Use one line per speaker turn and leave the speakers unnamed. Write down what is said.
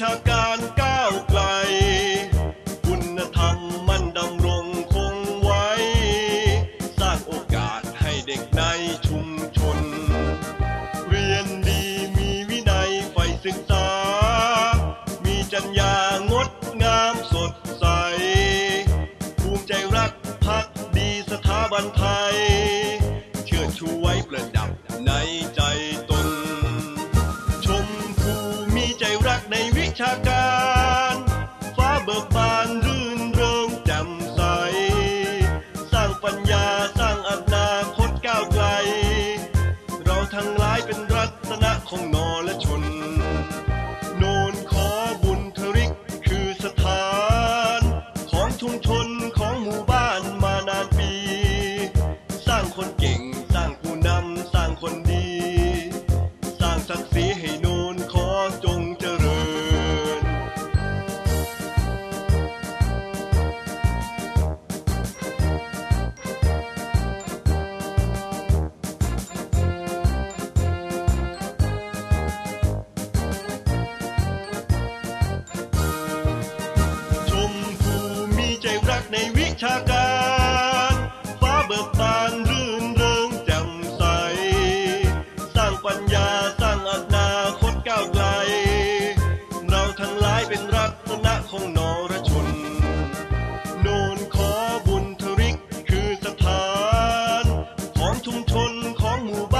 ชาการก้าวไกล คุณธรรมมันดำรงคงไว้ สร้างโอกาสให้เด็กในชุมชน เรียนดีมีวินัยไฟศึกษา มีจัญญางดงามสดใส ภูมิใจรักพักดีสถาบันไทย เชื่อชูไว้ประดับในใจ กใชาการฟ้าเบิกบานรื่นเริงแจ่มใส สร้างปัญญาสร้างอนาคตก้าวไกล เราทั้งหลายเป็นรัตนะของนรชน โนนขอบุญทริกคือสถาน ของชุมชนของหมู่บ้าน